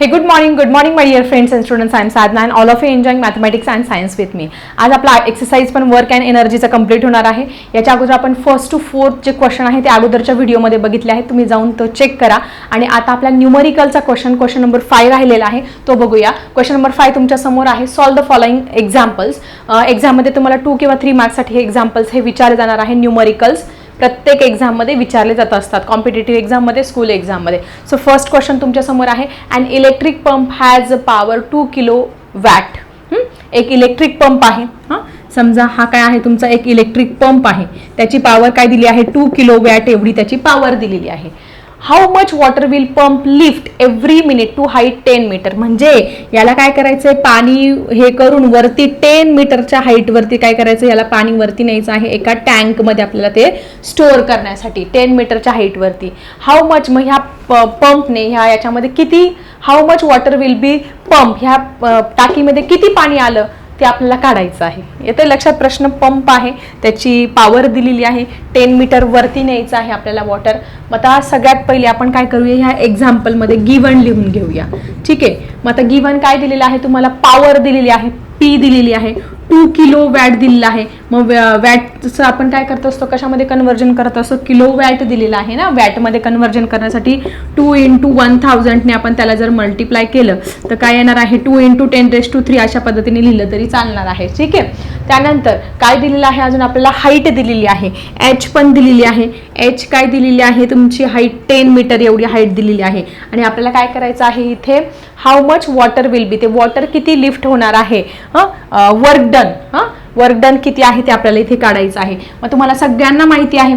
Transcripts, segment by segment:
Hey good morning good morning my dear friends and students I am Sadhana and all of you enjoying mathematics and science with me आज आपला exercise पण work and एनर्जीचा complete होणार आहे. याच्या अगोदर आपण first to fourth जे question आहे ते अगोदरच्या व्हिडिओमध्ये बघितले आहेत. तुम्ही जाऊन तो चेक करा. आणि आता आपला न्यूमरिकलचा क्वेश्चन क्वेश्चन नंबर फाय राहिलेला आहे तो बघूया. क्वेश्चन नंबर फाय तुमच्यासमोर आहे. सॉल्व द फॉलोइंग एक्झाम्पल्स एक्झाममध्ये तुम्हाला टू किंवा थ्री मार्क्ससाठी हे एक्झाम्पल्स हे विचारले जाणार आहे न्यूमरिकल्स प्रत्येक एक्झाममध्ये विचारले जात असतात. कॉम्पिटेटिव्ह एक्झाममध्ये स्कूल एक्झाममध्ये सो फर्स्ट क्वेश्चन तुमच्यासमोर आहे. And electric pump has power two kilowatt एक इलेक्ट्रिक पंप आहे. हां? समजा हा काय आहे? तुमचा एक इलेक्ट्रिक पंप आहे. त्याची पॉवर काय दिली आहे? टू किलो वॅट एवढी त्याची पॉवर दिलेली आहे. How much water will pump lift every minute to height ten metre म्हणजे याला काय करायचंय? पाणी हे करून वरती टेन मीटरच्या हाईटवरती काय करायचं? याला पाणी वरती न्यायचं आहे एका टँकमध्ये आपल्याला ते स्टोअर करण्यासाठी टेन मीटरच्या हाईटवरती हाऊ मच मग ह्या पंपने ह्या याच्यामध्ये किती how much water will be pump ह्या टाकीमध्ये किती पाणी आलं? ते आपल्याला काढायचं आहे. येते लक्षात प्रश्न पंप आहे. त्याची पॉवर दिलेली आहे. टेन मीटर वरती न्यायचं आहे आपल्याला वॉटर मग आता सगळ्यात पहिले आपण काय करूया? ह्या एक्झाम्पलमध्ये गिवन लिहून घेऊया. ठीक आहे? मग आता गिवन काय दिलेलं आहे? तुम्हाला पॉवर दिलेली आहे. पी दिलेली आहे. टू किलो वॅट दिलेला आहे. मग वॅटचं आपण काय करत असतो कशामध्ये कन्वर्जन करत असतो? किलो वॅट दिलेला आहे ना? वॅटमध्ये कन्वर्जन करण्यासाठी टू इंटू वन थाउजंडने आपण त्याला जर मल्टिप्लाय केलं तर काय येणार आहे? Two into ten raise two three अशा पद्धतीने लिहिलं तरी चालणार आहे. ठीक आहे? त्यानंतर काय दिलेलं आहे? अजून आपल्याला हाईट दिलेली आहे. एच पण दिलेली आहे. एच काय दिलेली आहे? तुमची हाईट टेन मीटर एवढी हाईट दिलेली आहे. आणि आपल्याला काय करायचं आहे इथे? How much water will be ते वॉटर किती लिफ्ट होणार आहे? वर्क डन हां वर्क डन किती आहे ते आपल्याला इथे काढायचं आहे. मग तुम्हाला सगळ्यांना माहिती आहे.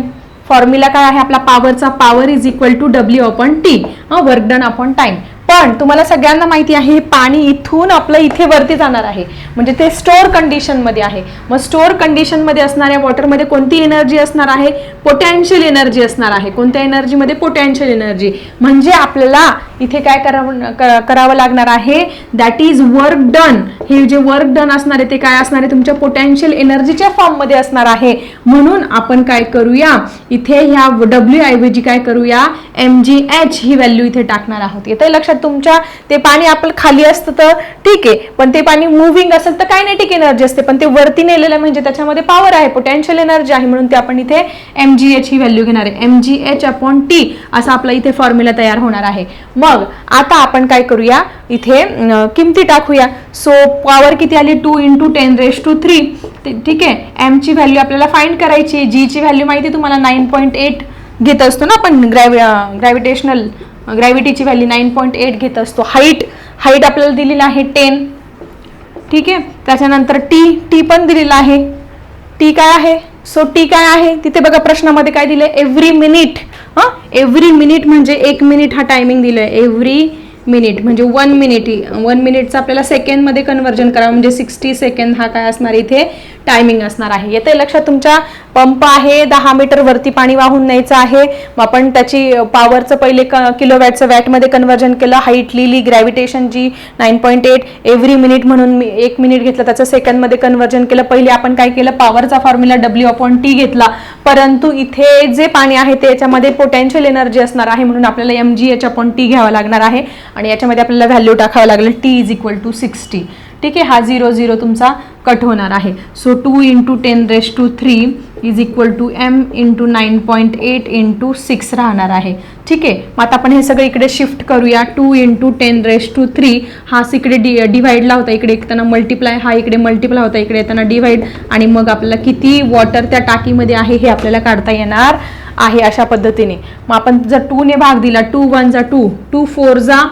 फॉर्म्युला काय आहे? आपला पॉवरचा power is equal to W upon T work done upon time पण तुम्हाला सगळ्यांना माहिती आहे हे पाणी इथून आपलं इथे वरती जाणार आहे. म्हणजे ते स्टोअर कंडिशनमध्ये आहे. मग स्टोअर कंडिशनमध्ये असणाऱ्या वॉटरमध्ये कोणती एनर्जी असणार आहे? पोटॅन्शियल एनर्जी असणार आहे. कोणत्या एनर्जीमध्ये पोटॅन्शियल एनर्जी म्हणजे आपल्याला इथे काय करावं करावं लागणार आहे? दॅट इज वर्क डन हे जे वर्क डन असणार आहे ते काय असणार आहे? तुमच्या पोटॅन्शियल एनर्जीच्या फॉर्ममध्ये असणार आहे. म्हणून आपण काय करूया? इथे ह्या डब्ल्यू ऐवजी काय करूया? एम जी एच ही व्हॅल्यू इथे टाकणार आहोत. येते लक्षात तुमच्या? ते पाणी आपलं खाली असतं तर ठीक आहे. पण ते पाणी मुव्हिंग असेल तर कायनेटिक एनर्जी असते? पण ते वरती नेलेलं म्हणजे त्याच्यामध्ये पॉवर आहे पोटॅन्शियल एनर्जी आहे. म्हणून ते आपण इथे एम जी एच ही व्हॅल्यू घेणार आहे. M G H upon T असा आपला इथे फॉर्म्युला तयार होणार आहे. मग आता आपण काय करूया? इथे किमती टाकूया. सो पॉवर किती आली? Two into ten raise two three ठीक आहे? एम ची व्हॅल्यू आपल्याला फाईंड करायची जी ची व्हॅल्यू माहिती आहे तुम्हाला? नाईन पॉईंट एट घेत असतो ना आपण? ग्रॅवि ग्रॅव्हिटेशनल ग्रॅव्हिटीची व्हॅल्यू नाईन पॉईंट एट घेत असतो. हाईट हाईट आपल्याला दिलेलं आहे टेन ठीक आहे? त्याच्यानंतर टी टी पण दिलेलं आहे. टी काय आहे? सो टी काय आहे? तिथे बघा प्रश्नामध्ये काय दिलं एव्हरी मिनिट हां? एव्हरी मिनिट म्हणजे एक मिनिट हा टायमिंग आहे एव्हरी मिनिट म्हणजे वन मिनिट वन मिनिटचं आपल्याला सेकंडमध्ये कन्वर्जन करावं म्हणजे सिक्स्टी सेकंड हा काय असणार इथे? टायमिंग असणार आहे. येते लक्षात तुमच्या पंप आहे दहा मीटर वरती पाणी वाहून न्यायचं आहे. मग आपण त्याची पॉवरचं पहिले क किलो वॅटचं वॅटमध्ये कन्वर्जन केलं. हाईट लिहिली gravitation G nine point eight every minute म्हणून मी एक मिनिट घेतलं त्याचं सेकंडमध्ये कन्वर्जन केलं. पहिले आपण काय केलं? पॉवरचा फॉर्म्युला डब्ल्यू अपॉन टी घेतला. परंतु इथे जे पाणी आहे ते याच्यामध्ये पोटॅन्शियल एनर्जी असणार आहे म्हणून आपल्याला M G H upon T घ्यावा लागणार आहे. आणि याच्यामध्ये आपल्याला व्हॅल्यू टाकावं लागलं T is equal to sixty ठीक आहे? हा झिरो झिरो तुमचा कट होणार आहे. So two into ten raise two three is equal to M into nine point eight into six राहणार आहे. ठीक आहे? मग आता आपण हे सगळं इकडे शिफ्ट करूया. Two into ten raise two three हा इकडे डि डिव्हाइडला होता. इकडे येताना मल्टिप्लाय हा इकडे मल्टिप्लाय होता. इकडे येताना डिव्हाइड आणि मग आपल्याला किती वॉटर त्या टाकीमध्ये आहे हे आपल्याला काढता येणार आहे अशा पद्धतीने. मग आपण जर टूने भाग दिला टू वन जा टू टू फोर जा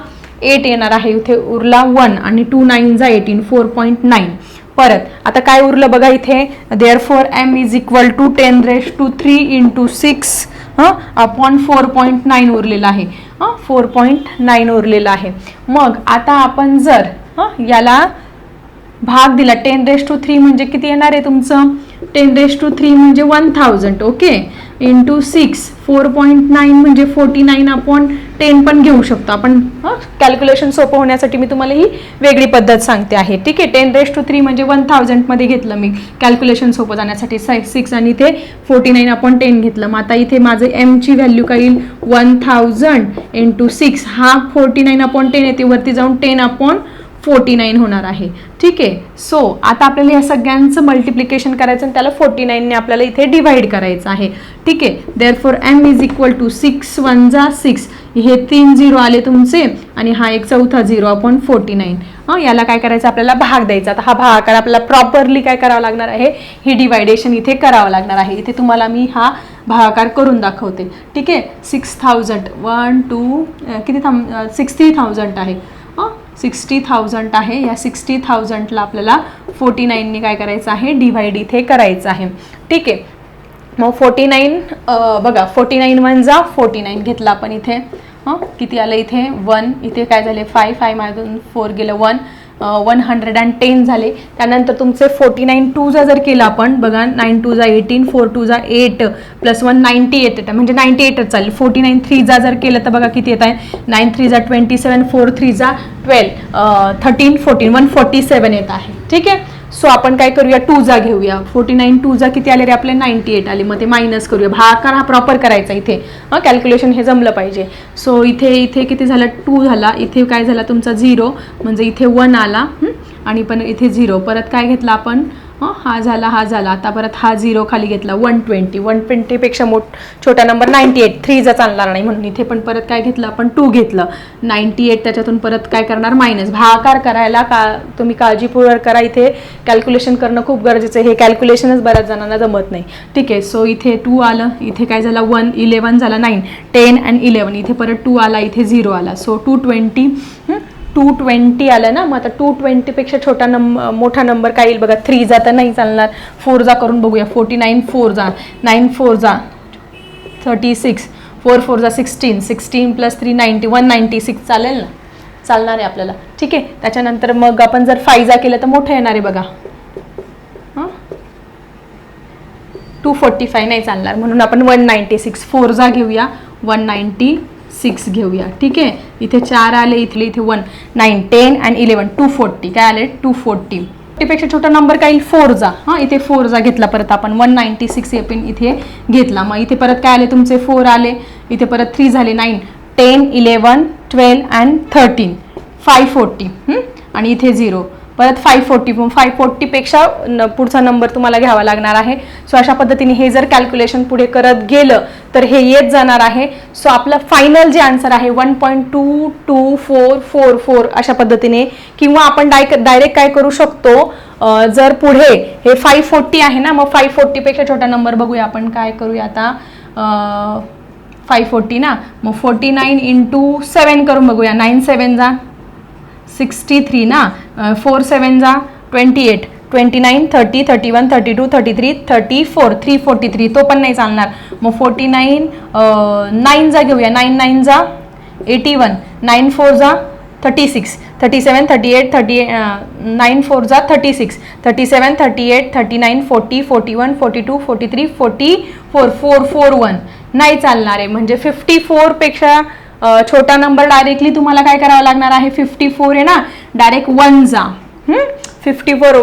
एट येणार आहे. इथे उरला वन आणि टू नाईन जा एटीन फोर पॉईंट नाईन. परत आता काय उरलं बघा इथे? Therefore M is equal to ten raise two three into six हां? अपॉन फोर पॉईंट नाईन उरलेलं आहे. हां? फोर पॉईंट नाईन उरलेलं आहे. मग आता आपण जर हां? याला भाग दिला. टेन रेश टू थ्री म्हणजे किती येणार आहे तुमचं? टेन रेस टू थ्री म्हणजे one thousand okay into six four point nine म्हणजे फोर्टी नाईन आपण टेन पण घेऊ शकतो आपण. कॅल्क्युलेशन सोपं होण्यासाठी मी तुम्हाला ही वेगळी पद्धत सांगते आहे. ठीक आहे? टेन रेस टू थ्री म्हणजे वन थाउजंडमध्ये घेतलं मी. कॅल्क्युलेशन सोपं जाण्यासाठी सिक्स आणि इथे फोर्टी नाईन आपण टेन घेतलं. मग आता इथे माझं एमची व्हॅल्यू काय येईल वन थाउजंड इंटू सिक्स हा फोर्टी नाईन अपॉन टेन येते. वरती जाऊन टेन अपॉन फोर्टी नाईन होणार आहे. ठीक आहे? सो आता आपल्याला या सगळ्यांचं मल्टिप्लिकेशन करायचं आणि त्याला फोर्टी नाईनने आपल्याला इथे डिवाइड करायचं आहे. ठीक आहे? Therefore M is equal to six one जा सिक्स हे तीन झिरो आले तुमचे आणि हा एक चौथा झिरो अपॉन फोर्टी नाईन हां याला काय करायचं? आपल्याला भाग द्यायचा. आता हा भागाकार आपल्याला प्रॉपरली काय करावं लागणार आहे? ही डिवायडेशन इथे करावं लागणार आहे. इथे तुम्हाला मी हा भागाकार करून दाखवते. ठीक आहे? सिक्स थाउजंड वन टू किती थांब सिक्स्टी थाउजंड आहे. सिक्स्टी थाउजंड आहे. या सिक्स्टी थाउजंडला आपल्याला फोर्टी नाईननी काय करायचं आहे? डिवाइड इथे करायचं आहे. ठीक आहे. मग फोर्टी नाईन बघा फोर्टी नाईन वन जा फोर्टी नाईन घेतला आपण इथे. हं किती आलं इथे? वन. इथे काय झाले? फाय फाय मधून फोर गेलं one. One hundred and ten झाले. त्यानंतर तुमचे फोर्टी नाईन टूचा जर केला आपण बघा nine two eighteen four two eight plus one ninety eight येतं म्हणजे नाईन्टी एटच चालेल. फोर्टी नाईन थ्रीचा जर केलं तर बघा किती येत आहे? नाईन थ्रीजा ट्वेंटी सेवन फोर थ्री जा twelve thirteen fourteen one forty seven येत आहे. ठीक आहे? सो आपण काय करूया? टू जा घेऊया. फोर्टी नाईन टू जा किती आले रे? आपले नाईन्टी एट आले. मग ते मायनस करूया. भागाकार हा प्रॉपर करायचा इथे. हां कॅल्क्युलेशन हे जमलं पाहिजे. सो इथे इथे किती झालं? टू झाला. इथे काय झाला? तुमचा झिरो म्हणजे इथे वन आला. आणि पण इथे झिरो परत काय घेतला आपण? हं? हा झाला हा झाला. आता परत हा झिरो खाली घेतला वन ट्वेंटी वन ट्वेंटीपेक्षा मोठ छोटा नंबर नाईन्टी एट थ्रीचा चालणार नाही म्हणून इथे पण परत काय घेतलं आपण टू घेतलं. नाईन्टी एट त्याच्यातून परत काय करणार? मायनस भाकार करायला का तुम्ही काळजीपूर्वक करा इथे. कॅल्क्युलेशन करणं खूप गरजेचं आहे. हे कॅल्क्युलेशनच बऱ्याच जणांना जमत नाही. ठीक आहे सो इथे टू आलं. इथे काय झालं? वन इलेवन झाला नाईन टेन अँड इलेवन इथे परत टू आला इथे झिरो आला. So two twenty two twenty आलं ना मग आता टू ट्वेंटीपेक्षा छोटा नंब मोठा नंबर काय येईल बघा? थ्री जा तर नाही चालणार. फोर जा करून बघूया. फोर्टी नाईन फोर जा. नाईन फोर जा. Thirty six. फोर फोर जा sixteen. Sixteen plus three ninety. One ninety six चालेल ना? चालणार आहे आपल्याला. ठीक आहे? त्याच्यानंतर मग आपण जर फाय जा केलं तर मोठं येणार आहे बघा. हां? टू फोर्टी फाय नाही चालणार. म्हणून आपण वन नाईन्टी सिक्स. फोर जा घेऊया. वन नाईन्टी सिक्स घेऊया. ठीक आहे? इथे चार आले इथले इथे one nine ten and eleven two forty काय आले? टू फोर्टी फोर्टीपेक्षा छोटा नंबर काय येईल? फोरजा हां इथे फोरजा घेतला परत आपण. वन नाईन्टी सिक्स एपिन इथे घेतला. मग इथे परत काय आले तुमचे? फोर आले. इथे परत थ्री झाले. Nine ten eleven twelve and thirteen five forty आणि इथे झिरो परत फाय फोर्टी फाय फोर्टीपेक्षा न पुढचा नंबर तुम्हाला घ्यावा लागणार आहे. सो अशा पद्धतीने हे जर कॅल्क्युलेशन पुढे करत गेलं तर हे येत जाणार आहे. सो आपलं फायनल जे आन्सर आहे one point two two four four four अशा पद्धतीने. किंवा आपण डाय डायरेक्ट काय करू शकतो? जर पुढे हे फाय फोर्टी आहे ना मग फाय फोर्टीपेक्षा छोटा नंबर बघूया आपण काय करूया आता. फाय फोर्टी ना मग फोर्टी नाईन इंटू सेवन करून बघूया. नाईन सेवन जा. सिक्स्टी थ्री ना? फोर सेवन जा twenty eight twenty nine thirty thirty one thirty two thirty three thirty four three forty three तो पण नाही चालणार. मग फोर्टी नाईन नाईन जा घेऊया. नाईन नाईन जा एटी वन नाईन फोर जा thirty six thirty seven thirty eight thirty nine four जा thirty six thirty seven thirty eight thirty nine forty forty one forty two forty three forty four four four one नाही चालणार आहे. म्हणजे fifty फोरपेक्षा छोटा number directly तुम्हाला काय करावं लागणार आहे? फिफ्टी फोर आहे ना? डायरेक्ट वन जा. फिफ्टी फोर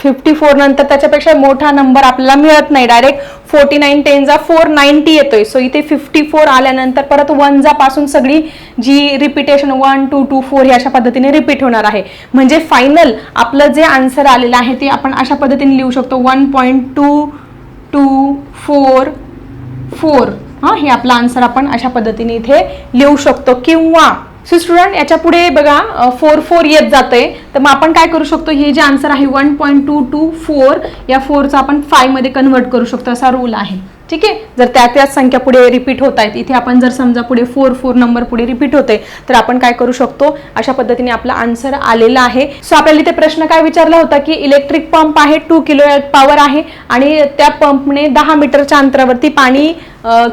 फिफ्टी फोर नंतर त्याच्यापेक्षा मोठा नंबर आपल्याला मिळत नाही. डायरेक्ट फोर्टी नाईन टेनचा फोर नाईन्टी येतोय. सो इथे फिफ्टी फोर आल्यानंतर परत वनपासून सगळी जी repetition one two two four ही अशा पद्धतीने रिपीट होणार आहे. म्हणजे फायनल आपलं जे आन्सर आलेलं आहे ते आपण अशा पद्धतीने लिहू शकतो. One point two two four four हां हे आपला आन्सर आपण अशा पद्धतीने इथे लिहू शकतो. किंवा सो स्टुडंट याच्यापुढे बघा फोर फोर येत जातंय. तर मग आपण काय करू शकतो? हे जे आन्सर आहे one point two two four या फोरचा आपण फायमध्ये कन्वर्ट करू शकतो. असा रूल आहे. ठीक आहे? जर त्या त्याच संख्या पुढे रिपीट होत आहेत इथे आपण जर समजा पुढे फोर फोर नंबर पुढे रिपीट होते तर आपण काय करू शकतो? अशा पद्धतीने आपला आन्सर आलेला आहे. सो आपल्याला इथे प्रश्न काय विचारला होता की इलेक्ट्रिक पंप आहे टू किलो पॉवर आहे आणि त्या पंपने दहा मीटरच्या अंतरावरती पाणी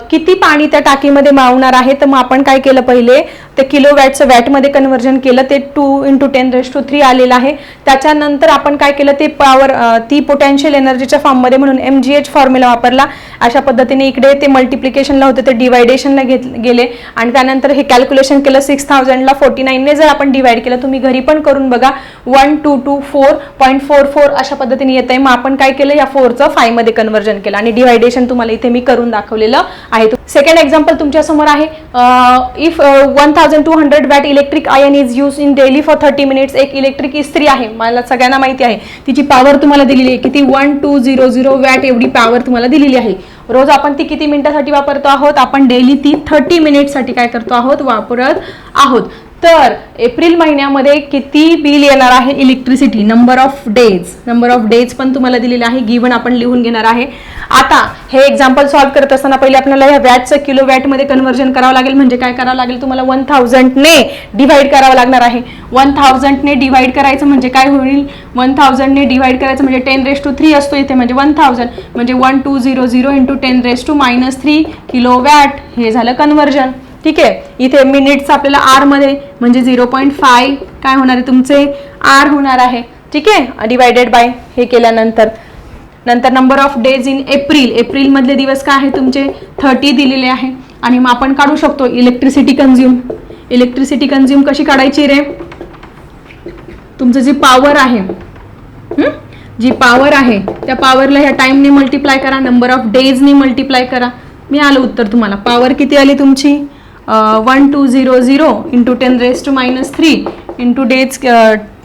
किती पाणी त्या टाकीमध्ये मावणार आहे? तर मग आपण काय केलं पहिले? ते किलो वॅटचं वॅटमध्ये कन्व्हर्जन केलं ते two into ten raise two three आलेलं आहे. त्याच्यानंतर आपण काय केलं ते पॉवर ती पोटॅन्शियल एनर्जीच्या फॉर्ममध्ये म्हणून एम जी एच फॉर्म्युला वापरला. अशा पद्धतीने इकडे ते मल्टिप्लिकेशनला होते ते डिवायडेशनला घेत गेले. आणि त्यानंतर हे कॅल्क्युलेशन केलं सिक्स थाउजंडला फोर्टी नाईनने जर आपण डिवाइड केलं तुम्ही घरी पण करून बघा one two two four point four four अशा पद्धतीने येत आहे मग आपण काय केलं या फोरचं फायमध्ये कन्व्हर्जन केलं. आणि डिवायडेशन तुम्हाला इथे मी करून दाखवलेलं आहे. सेकंड एक्झाम्पल तुमच्यासमोर आहे. If one thousand two hundred watt electric iron is use in daily for thirty minutes एक इलेक्ट्रिक इस्त्री आहे. मला सगळ्यांना माहिती आहे. तिची पॉवर तुम्हाला दिलेली आहे. किती? One two zero zero watt एवढी पॉवर तुम्हाला दिलेली आहे. रोज आपण ती किती मिनिटासाठी वापरतो आहोत? आपण डेली ती थर्टी मिनिटसाठी काय करतो आहोत? वापरत आहोत. तर एप्रिल महिन्यामध्ये किती बिल येणार आहे electricity number of days number of days पण तुम्हाला दिलेलं आहे. गिवन आपण लिहून घेणार आहे. आता हे एक्झाम्पल सॉल्व्ह करत असताना पहिले आपल्याला या वॅटचं किलो वॅटमध्ये कन्व्हर्जन करावं लागेल. म्हणजे काय करावं लागेल? तुम्हाला वन थाउजंडने डिव्हाइड करावं लागणार आहे. वन थाउजंडने डिव्हाइड करायचं म्हणजे काय होईल? वन थाउजंडने डिव्हाइड करायचं म्हणजे टेन रेस टू थ्री असतो इथे. म्हणजे वन थाउजंड म्हणजे one two zero zero into ten raise two minus three kilowatt हे झालं कन्व्हर्जन ठीक आहे? इथे मिनिट्स आपल्याला आरमध्ये म्हणजे झिरो पॉईंट फाय काय होणार आहे तुमचे? आर होणार आहे. ठीक आहे? डिवायडेड बाय हे केल्यानंतर. नंतर number of days in April April मधले दिवस काय आहे तुमचे? थर्टी दिलेले आहे. आणि मग आपण काढू शकतो इलेक्ट्रिसिटी कन्झ्युम इलेक्ट्रिसिटी कन्झ्युम कशी काढायची रे? तुमचं जी पॉवर आहे जी पॉवर आहे त्या पॉवरला ह्या टाइमने मल्टिप्लाय करा. नंबर ऑफ डेजने मल्टिप्लाय करा. मी आलं उत्तर तुम्हाला. पॉवर किती आली तुमची? One two zero zero into ten raise two minus three into days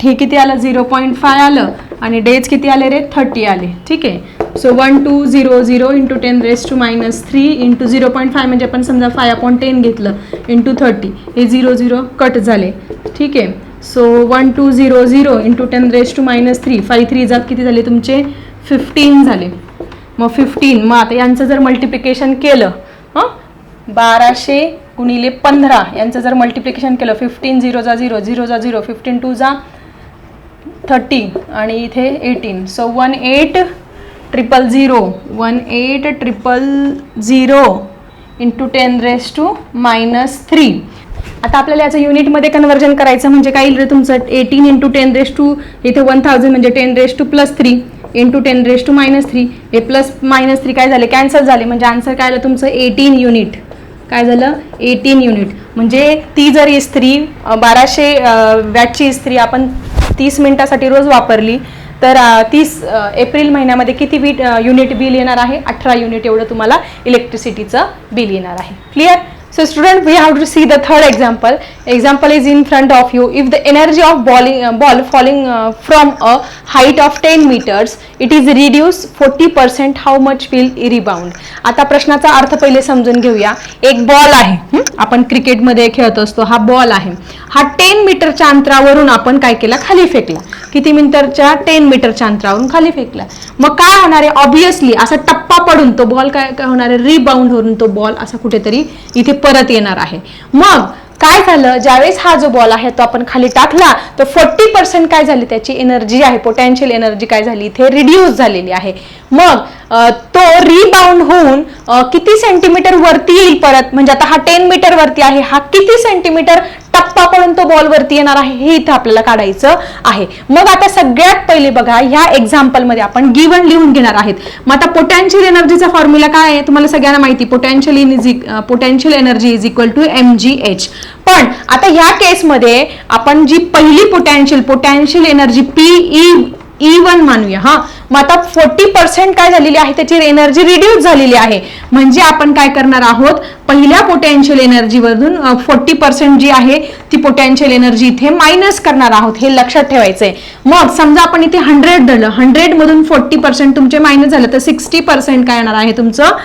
हे किती आलं? झिरो पॉईंट फाय आलं आणि डेज किती आले रे? थर्टी आले. ठीक आहे? So one two zero zero into ten raise two minus three into zero point five म्हणजे आपण समजा फाय अपॉन टेन घेतलं इंटू थर्टी हे झिरो झिरो कट झाले. ठीक आहे? So one two zero zero into ten raise two minus three five three जात किती झाले तुमचे? फिफ्टीन झाले. मग फिफ्टीन मग आता यांचं जर मल्टिप्लिकेशन केलं हां? बाराशे गुणिले पंधरा. यांचं जर मल्टिप्लिकेशन केलं फिफ्टीन झिरो जा झिरो झिरो जा झिरो फिफ्टीन टू जा थर्टी आणि इथे eighteen so one eight triple zero one eight triple zero into ten raise two minus three आता आपल्याला याचं युनिटमध्ये कन्वर्जन करायचं म्हणजे काय येईल रे तुमचं? Eighteen into ten raise to इथे वन थाउजंड म्हणजे ten raise to plus three into ten raise to minus three हे प्लस मायनस थ्री काय झाले? कॅन्सल झाले. म्हणजे आन्सर काय आलं तुमचं? एटीन युनिट काय झालं? एटीन युनिट म्हणजे ती जर इस्त्री बाराशे वॅटची इस्त्री आपण तीस मिनिटासाठी रोज वापरली तर तीस एप्रिल महिन्यामध्ये किती वीट युनिट बिल येणार आहे? अठरा युनिट एवढं तुम्हाला इलेक्ट्रिसिटीचं बिल येणार आहे. Clear So student, we have to see the third example. Example is in front of you. If the energy of balling, uh, ball falling uh, from a height of 10 meters, it is reduced 40%. How much will rebound? आता प्रश्नाचा अर्थ पहिले समजून घेऊया. एक ball आहे. आपण क्रिकेटमध्ये खेळत असतो. हा बॉल आहे. हा 10 मीटरच्या अंतरावरून आपण काय केला खाली फेकला. किती मीटरच्या 10 मीटरच्या अंतरावरून खाली फेकला. मग काय होणार आहे ऑब्विसली असा टप्पा पडून तो बॉल काय काय होणार आहे रिबाउंड होऊन तो बॉल असा कुठेतरी इथे परत येणार आहे. मग काय झालं? ज्यावेळेस हा जो बॉल आहे तो आपण खाली टाकला तर फोर्टी पर्सेंट काय झाली? त्याची एनर्जी आहे पोटॅन्शियल एनर्जी काय झाली? इथे रिड्यूस झालेली आहे. मग तो रिबाउंड होऊन किती सेंटीमीटर वरती येईल परत? म्हणजे आता हा टेन मीटर वरती आहे हा किती सेंटीमीटर टप्पा तो बॉल वरती येणार आहे हे इथं आपल्याला काढायचं आहे. मग आता सगळ्यात पहिले बघा ह्या एक्झाम्पलमध्ये आपण गिवन लिहून घेणार आहेत. मग आता पोटॅन्शियल एनर्जीचा फॉर्म्युला काय आहे? तुम्हाला सगळ्यांना माहिती potential in is potential energy is equal to M G H पण आता ह्या केसमध्ये आपण जी पहिली potential potential energy P E E one मानूया हा. मग आता फोर्टी पर्सेंट काय झालेली आहे? त्याची एनर्जी रिड्यूस झालेली आहे. म्हणजे आपण काय करणार आहोत? पहिल्या पोटॅन्शियल एनर्जीवरून फोर्टी पर्सेंट जी आहे ती पोटॅन्शियल एनर्जी इथे मायनस करणार आहोत हे लक्षात ठेवायचंय. मग समजा आपण इथे हंड्रेड धरलं हंड्रेड मधून फोर्टी पर्सेंट तुमचे मायनस झालं तर सिक्स्टी पर्सेंट काय येणार आहे तुमचं?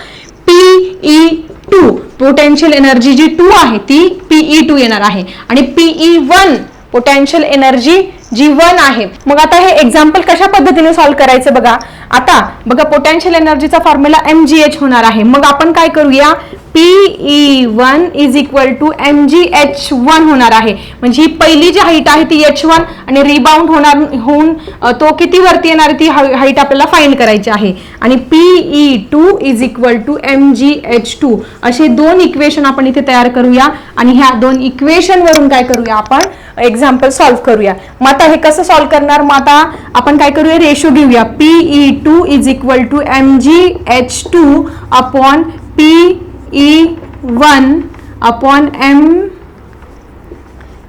पीई टू पोटेन्शियल एनर्जी जी टू आहे ती पीई टू येणार आहे. आणि पीई वन पोटेन्शियल एनर्जी जी वन आहे. मग आता हे एक्झाम्पल कशा पद्धतीने सॉल्व्ह करायचं बघा. आता बघा पोटॅन्शियल एनर्जीचा फॉर्म्युला एम जी एच होणार आहे. मग आपण काय करूया? PE one is equal to M G H one होणार आहे. म्हणजे ही पहिली जी हाईट आहे ती एच वन आणि रिबाउंड होणार होऊन तो किती वरती येणार ती हाईट आपल्याला फाईंड करायची आहे. आणि PE two is equal to M G H two असे दोन इक्वेशन आपण इथे तयार करूया आणि ह्या दोन इक्वेशन वरून काय करूया आपण? एक्झाम्पल सॉल्व्ह करूया. मग आता हे कसं सॉल्व्ह करणार? मग आता आपण काय करूया? रेशो घेऊया. PE two is equal to M G H two upon P E one upon M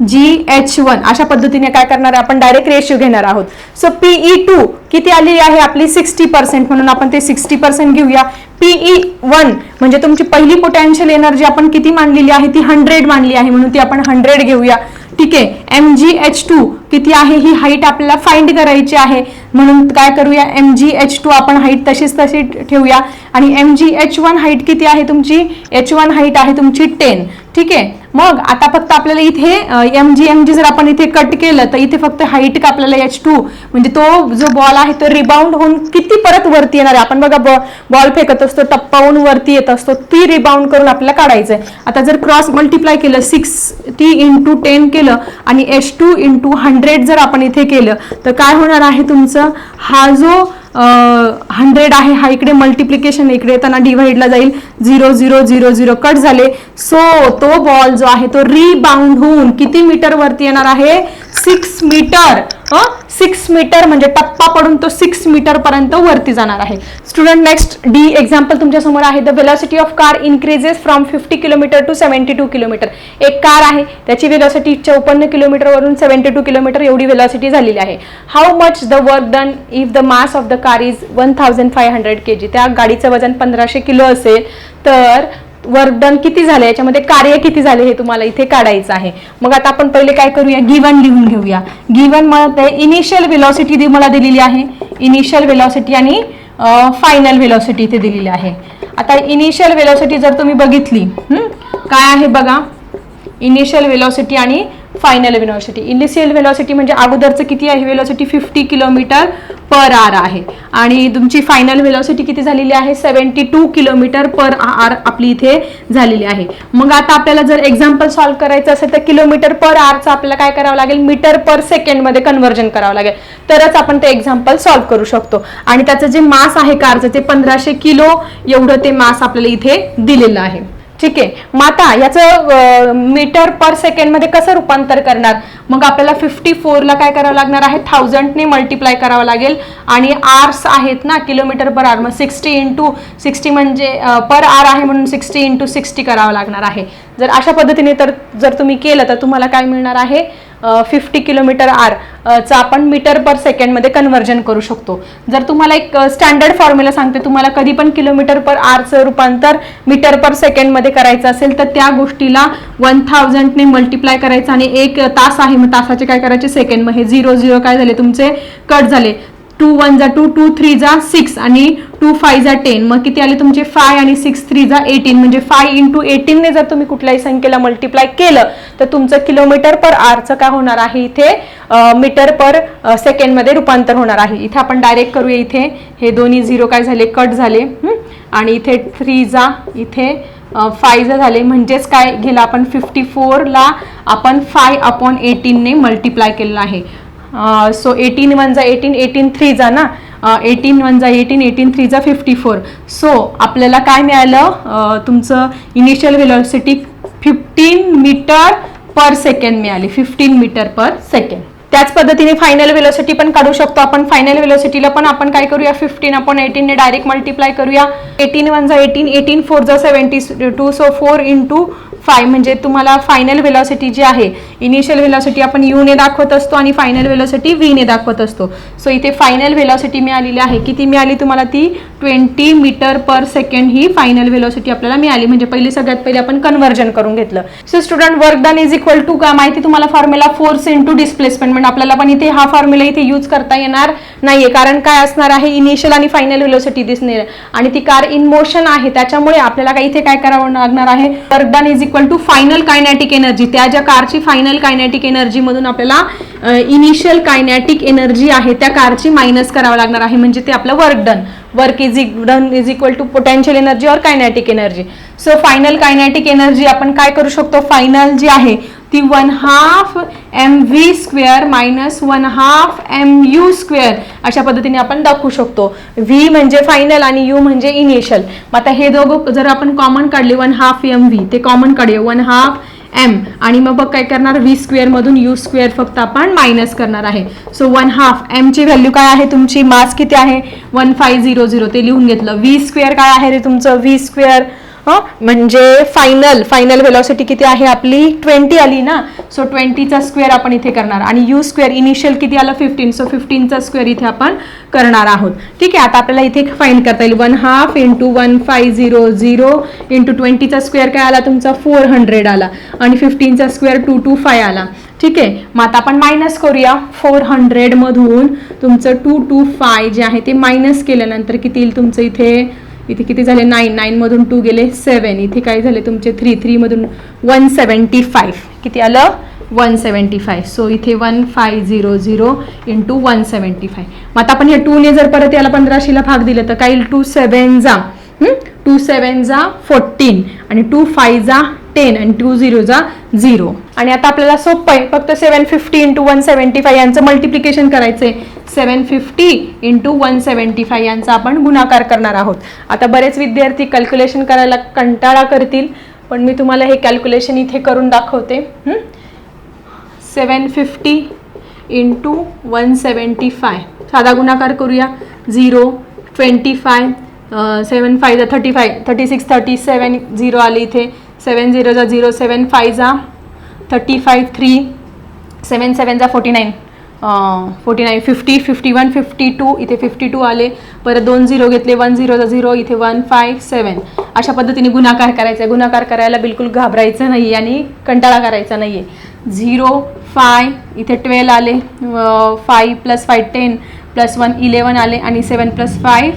G H one अशा पद्धतीने काय करणार आहे आपण? डायरेक्ट रेशिओ घेणार आहोत. सो पीई टू किती आली आहे? आपली सिक्स्टी पर्सेंट म्हणून आपण ते सिक्स्टी पर्सेंट घेऊया. पीई वन म्हणजे तुमची पहिली पोटॅन्शियल एनर्जी आपण किती मानलेली आहे? ती हंड्रेड मानली आहे. म्हणून ती आपण हंड्रेड घेऊया. ठीक आहे. एम जी एच टू किती आहे ही हाईट आपल्याला फाइंड करायची आहे. म्हणून काय करूया? एम जी एच टू आपण हाईट तशीच तशी ठेवूया. आणि M G H one height किती आहे तुमची? एच वन हाईट आहे तुमची टेन ठीक आहे? मग आता फक्त आपल्याला इथे एम जी एम जी जर आपण इथे कट केलं तर इथे फक्त हाईट का आपल्याला एच टू म्हणजे तो जो बॉल आहे तो रिबाउंड होऊन किती परत वरती येणार आहे? आपण बघा बॉल फेकत असतो टप्पावून वरती येत असतो ती रिबाउंड करून आपल्याला काढायचं आहे. आता जर क्रॉस मल्टिप्लाय केलं सिक्स टी इंटू टेन केलं आणि H two into hundred hundred जर आपण इथे केलं तर काय होणार आहे तुमचं? हा जो हंड्रेड आहे हा इकडे मल्टिप्लिकेशन इकडे येताना डिव्हाइडला जाईल. Zero zero zero zero cut झाले. सो तो बॉल जो आहे तो रिबाउंड होऊन किती मीटरवरती येणार आहे? सिक्स मीटर सिक्स मीटर म्हणजे टप्पा पडून तो सिक्स मीटर पर्यंत वरती जाणार आहे. स्टुडंट नेक्स्ट डी एक्झाम्पल तुमच्यासमोर आहे. The velocity of car increases from fifty kilometer to seventy two kilometer एक कार आहे. त्याची वेलॉसिटी चौपन्न किलोमीटरवरून सेव्हन्टी टू किलोमीटर एवढी वेलॉसिटी झालेली आहे. How much the work done if the mass of the car is one thousand five hundred K G त्या गाडीचं वजन पंधराशे किलो असेल तर वर्क डन किती झालं? याच्यामध्ये कार्य किती झाले हे तुम्हाला इथे काढायचं आहे. मग आता आपण पहिले काय करूया? गिवन लिहून घेऊया. गिवनमध्ये इनिशियल वेलॉसिटी मला दिलेली आहे. इनिशियल वेलॉसिटी आणि फायनल वेलॉसिटी इथे दिलेली आहे. आता इनिशियल वेलॉसिटी जर तुम्ही बघितली काय आहे बघा? इनिशियल वेलॉसिटी आणि फायनल वेलॉसिटी इनिशियल वेलॉसिटी म्हणजे अगोदरचं किती आहे? Velocity fifty kilometre per hour आहे. आणि तुमची फायनल वेलॉसिटी किती झालेली आहे? Seventy two kilometre per hour आपली इथे झालेली आहे. मग आता आपल्याला जर एक्झाम्पल सॉल्व करायचं असेल तर किलोमीटर पर आरचं आपल्याला काय करावं लागेल? मीटर पर सेकंडमध्ये कन्व्हर्जन करावं लागेल. तरच आपण ते एक्झाम्पल सॉल्व्ह करू शकतो. आणि त्याचं जे मास आहे कारचं ते पंधराशे किलो एवढं ते मास आपल्याला इथे दिलेलं आहे. ठीक आहे. मग आता याचं मीटर पर सेकंडमध्ये कसं रूपांतर करणार? मग आपल्याला फिफ्टी फोरला काय करावं लागणार आहे? थाउजंडने मल्टिप्लाय करावं लागेल. आणि आर्स आहेत ना किलोमीटर पर आर मग सिक्स्टी इंटू सिक्स्टी म्हणजे पर आर आहे म्हणून सिक्स्टी इंटू सिक्स्टी करावं लागणार आहे. जर अशा पद्धतीने तर जर तुम्ही केलं तर तुम्हाला काय मिळणार आहे? फिफ्टी किलोमीटर आर चं आपण मीटर पर सेकंडमध्ये कन्व्हर्जन करू शकतो. जर तुम्हाला एक स्टँडर्ड फॉर्म्युला सांगते तुम्हाला कधी पण किलोमीटर पर आरचं रूपांतर मीटर पर सेकंडमध्ये करायचं असेल तर त्या गोष्टीला वन थाउजंडने मल्टिप्लाय करायचं आणि एक तास आहे मग तासाचे काय करायचे? सेकंड मग हे झिरो झिरो काय झाले? तुमचे कट झाले. टू वन जा टू टू थ्री जा सिक्स आणि टू फाय जा टेन मग किती आले तुमचे फाय आणि सिक्स थ्री जा एटीन म्हणजे फाय इंटू एटीनने जर तुम्ही कुठल्याही संख्येला मल्टिप्लाय केलं तर तुमचं किलोमीटर पर आरचं काय होणार आहे इथे? मीटर पर सेकंडमध्ये रूपांतर होणार आहे. इथे आपण डायरेक्ट करूया इथे. हे दोन्ही झिरो काय झाले? कट झाले. आणि इथे थ्री जा इथे फाय जा झाले. म्हणजेच काय? गेलं आपण फिफ्टी फोरला आपण फाय अपॉन एटीनने मल्टिप्लाय केलेलं आहे. सो एटीन वन जा एटीन एटीन थ्री जा ना? एटीन वन जा एटीन एटीन थ्री जा फिफ्टी फोर सो आपल्याला काय मिळालं? तुमचं initial velocity fifteen metre per second मिळाली. फिफ्टीन मीटर पर सेकंड त्याच पद्धतीने फायनल वेलोसिटी पण काढू शकतो. आपण फायनल वेलोसिटीला पण आपण काय करूया? फिफ्टीन आपण एटीनने डायरेक्ट मल्टिप्लाय करूया. एटीन वन जा एटीन एटीन फोर जा seventy two so four into five म्हणजे तुम्हाला फायनल वेलॉसिटी जी आहे इनिशियल वेलॉसिटी आपण यूने दाखवत असतो आणि फायनल वेलॉसिटी व्हीने दाखवत असतो. सो इथे फायनल वेलॉसिटी मिळालेली आहे. किती मिळाली तुम्हाला ती? ट्वेंटी मीटर पर सेकंड ही फायनल वेलॉसिटी आपल्याला मिळाली. म्हणजे पहिली सगळ्यात पहिले आपण कन्व्हर्जन करून घेतलं. So student work done is equal to का माहिती तुम्हाला फॉर्म्युला फोर्स इंटू डिस्प्लेसमेंट म्हणजे आपल्याला पण इथे हा फॉर्म्युला इथे यूज करता येणार नाहीये. कारण काय असणार आहे? इनिशियल आणि फायनल व्हिलोसिटी दिसणार आणि ती कार इन मोशन आहे. त्याच्यामुळे आपल्याला काय इथे काय करावं लागणार आहे? Work done is equal to final kinetic energy त्या ज्या कारची फायनल कायनॅटिक एनर्जी मधून आपल्याला इनिशियल कायनॅटिक एनर्जी आहे त्या कारची मायनस करावं लागणार आहे. म्हणजे ते आपलं work done work is done is equal to potential energy और kinetic energy so final kinetic energy आपण काय करू शकतो? फायनल जी आहे ती one half M V square minus one half M U square अशा पद्धतीने आपण दाखवू शकतो. व्ही म्हणजे फायनल आणि यू म्हणजे इनिशियल. मग आता हे दोघं जर आपण कॉमन काढले वन हाफ एम व्ही ते कॉमन काढूया. One half M. आणि मग बघ काय करणार व्ही स्क्वेअर मधून यू स्क्वेअर फक्त आपण मायनस करणार आहे. सो वन हाफ एमची व्हॅल्यू काय आहे तुमची? मास किती आहे? One five zero zero. ते लिहून घेतलं. व्ही स्क्वेअर काय आहे रे तुमचं? व्ही स्क्वेअर म्हणजे फायनल फायनल व्हेलॉसिटी किती आहे आपली? ट्वेंटी आली ना? सो ट्वेंटीचा स्क्वेअर आपण इथे करणार. आणि यू स्क्वेअर इनिशियल किती आलं? फिफ्टीन सो फिफ्टीनचा स्क्वेअर इथे आपण करणार आहोत. ठीक आहे आता आपल्याला इथे फाईन करता येईल. One half into one five zero zero into ट्वेंटीचा square काय आला? तुमचा फोर हंड्रेड आला. आणि फिफ्टीनचा स्क्वेअर टू टू फाय आला. ठीक आहे मग आता आपण मायनस करूया. फोर हंड्रेडमधून तुमचं टू टू फाय जे आहे ते मायनस केल्यानंतर किती येईल? तुमचं इथे इथे किती झाले? नाईन नाईनमधून टू गेले. सेवन इथे काय झाले तुमचे? थ्री थ्रीमधून वन सेवन्टी फाईव्ह किती आलं? वन सेवन्टी फाय सो इथे one five zero zero into one seventy five मग आता आपण हे टूने जर परत याला पंधराशेला भाग दिलं तर काय टू सेवन जा. टू सेवन जा फोर्टीन आणि टू फाय जा टेन आणि टू झिरो जा झिरो आणि आता आपल्याला सोपं आहे. फक्त seven fifty into one seventy five यांचं मल्टिप्लिकेशन करायचं आहे seven fifty into one seventy five यांचा आपण गुणाकार करणार आहोत. आता बरेच विद्यार्थी कॅल्क्युलेशन करायला कंटाळा करतील पण मी तुम्हाला हे कॅल्क्युलेशन इथे करून दाखवते. Seven fifty into one seventy five साधा गुणाकार करूया. Zero twenty five seven five thirty five thirty six thirty seven zero आले इथे. सेवन झिरोचा झिरो सेवन फायचा thirty five three seven सेवनचा forty nine forty nine fifty fifty one fifty two इथे fifty two आले. परत दोन झिरो घेतले one झिरोचा झिरो इथे वन फाय सेवन. अशा पद्धतीने गुणाकार करायचा आहे. गुणाकार करायला बिलकुल घाबरायचं नाही आणि कंटाळा करायचा नाही आहे झिरो फाय इथे ट्वेल्व आले five plus five ten plus one eleven आले आणि seven plus five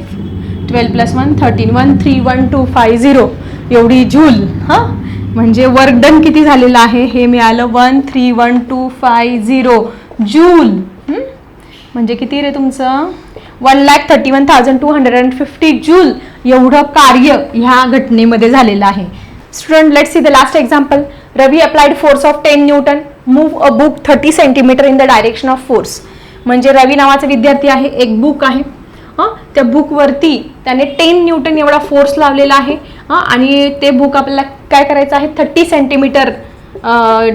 twelve plus one thirteen. One three one two five zero. एवढी झूल हां? म्हणजे वर्क डन किती झालेलं आहे हे मिळालं one three one two five zero. Joule म्हणजे किती रे तुमचं? One lakh thirty one thousand two hundred and fifty joule एवढं कार्य ह्या घटनेमध्ये झालेलं आहे. Student let see the last example Ravi applied force of ten newton move a book thirty centimetre in the direction of force म्हणजे रवी नावाचा विद्यार्थी आहे एक बुक आहे. हां? त्या बुकवरती त्याने टेन न्यूटन एवढा फोर्स लावलेला आहे. हां आणि ते बुक आपल्याला काय करायचं आहे? थर्टी सेंटीमीटर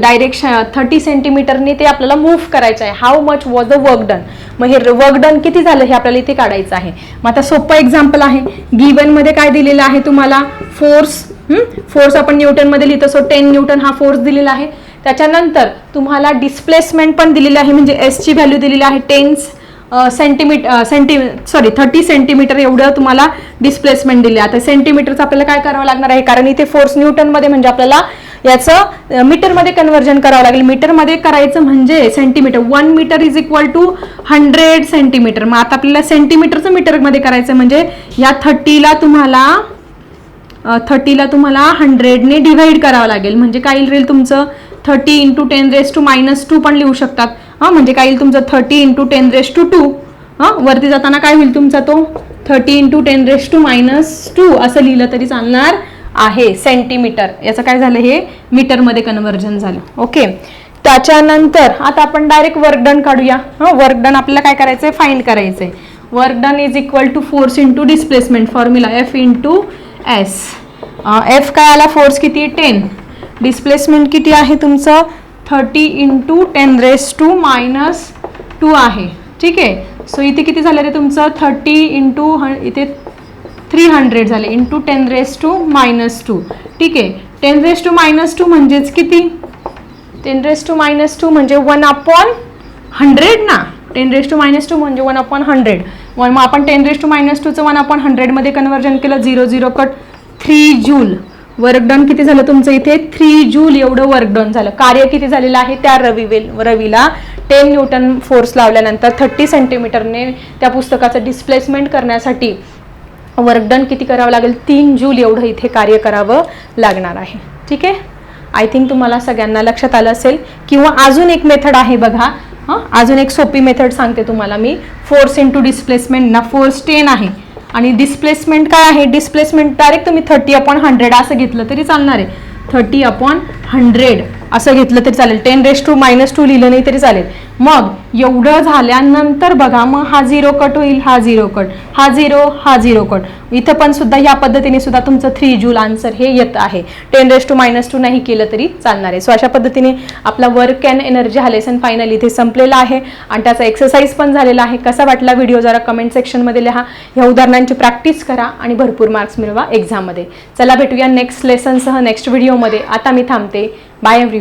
डायरेक्शन थर्टी सेंटीमीटरने ते आपल्याला मूव्ह करायचं आहे. How much was the work done मग हे वर्क डन किती झालं हे आपल्याला इथे काढायचं आहे. मग आता सोपं एक्झाम्पल आहे. गिवनमध्ये काय दिलेलं आहे तुम्हाला? फोर्स फोर्स आपण न्यूटनमध्ये लिहितो सो टेन न्यूटन हा फोर्स दिलेला आहे. त्याच्यानंतर तुम्हाला डिस्प्लेसमेंट पण म्हणजे दिलेली आहे म्हणजे एसची व्हॅल्यू दिलेली आहे tens centimetre centi sorry thirty centimetre एवढं तुम्हाला डिस्प्लेसमेंट दिले. आता सेंटीमीटरचं आपल्याला काय करावं लागणार आहे? कारण इथे फोर्स न्यूटनमध्ये म्हणजे आपल्याला याचं मीटरमध्ये कन्वर्जन करावं लागेल. मीटरमध्ये करायचं म्हणजे centimetre one metre is equal to hundred centimetre मग आता आपल्याला सेंटीमीटरचं मीटरमध्ये करायचं म्हणजे या थर्टीला तुम्हाला थर्टीला तुम्हाला हंड्रेडने डिव्हाइड करावं लागेल. म्हणजे काय येईल तुमचं? Thirty into ten raise to minus two पण लिहू शकतात. हां म्हणजे काय येईल तुमचं thirty into ten raise to two हां वरती जाताना काय होईल तुमचा तो? Thirty into ten raise to minus two असं लिहिलं तरी चालणार आहे. सेंटीमीटर याचं काय झालं हे? मीटरमध्ये कन्व्हर्जन झालं. ओके त्याच्यानंतर आता आपण डायरेक्ट वर्क डन काढूया. हां वर्क डन आपल्याला काय करायचं आहे फाईंड करायचं आहे work done is equal to force into displacement formula F into S F काय आला? फोर्स किती? टेन डिस्प्लेसमेंट किती आहे तुमचं? Thirty into ten raise to minus two आहे. ठीक आहे? सो इथे किती झालं रे तुमचं? थर्टी इंटू ह इथे थ्री हंड्रेड झाले. Into ten raise to minus two ठीक आहे? Ten raise to minus two म्हणजेच किती? Ten raise to minus two म्हणजे वन अपॉन हंड्रेड ना? Ten raise to minus two म्हणजे वन अपॉन हंड्रेड वन मग आपण टेन रेस टू मायनस टूचं वन अपॉन हंड्रेडमध्ये कन्व्हर्जन केलं zero zero cut three joule work done किती झालं तुमचं इथे? थ्री जूल एवढं वर्क डन झालं. कार्य किती झालेलं आहे? त्या रवीवेल रवीला टेन न्यूटन फोर्स लावल्यानंतर थर्टी सेंटीमीटरने त्या पुस्तकाचं डिस्प्लेसमेंट करण्यासाठी वर्क डन किती करावं लागेल? तीन जूल एवढं इथे कार्य करावं लागणार आहे. ठीक आहे? आय थिंक तुम्हाला सगळ्यांना लक्षात आलं असेल. किंवा अजून एक मेथड आहे बघा. हां? अजून एक सोपी मेथड सांगते तुम्हाला मी. फोर्स इंटू डिस्प्लेसमेंट ना फोर्स टेन आहे. आणि डिस्प्लेसमेंट काय आहे? डिस्प्लेसमेंट डायरेक्ट तुम्ही थर्टी अपॉन हंड्रेड असं घेतलं तरी चालणार आहे. थर्टी अपॉन हंड्रेड असं घेतलं तरी चालेल. Ten raise to minus two लिहिलं नाही तरी चालेल. मग एवढं झाल्यानंतर बघा मग हा झिरो कट होईल हा झिरो कट हा झिरो हा झिरो कट इथं पण सुद्धा ह्या पद्धतीने सुद्धा तुमचं थ्री जूल आन्सर हे येत आहे. Ten raise to minus two नाही केलं तरी चालणार आहे. सो अशा पद्धतीने आपला वर्क अँड एनर्जी हा लेसन फायनल इथे संपलेला आहे. आणि त्याचा एक्सरसाइज पण झालेला आहे. कसा वाटला व्हिडिओ जरा कमेंट सेक्शनमध्ये लिहा. ह्या उदाहरणांची प्रॅक्टिस करा आणि भरपूर मार्क्स मिळवा एक्झाममध्ये चला भेटूया नेक्स्ट लेसनसह नेक्स्ट व्हिडिओमध्ये आता मी थांबते. Bye every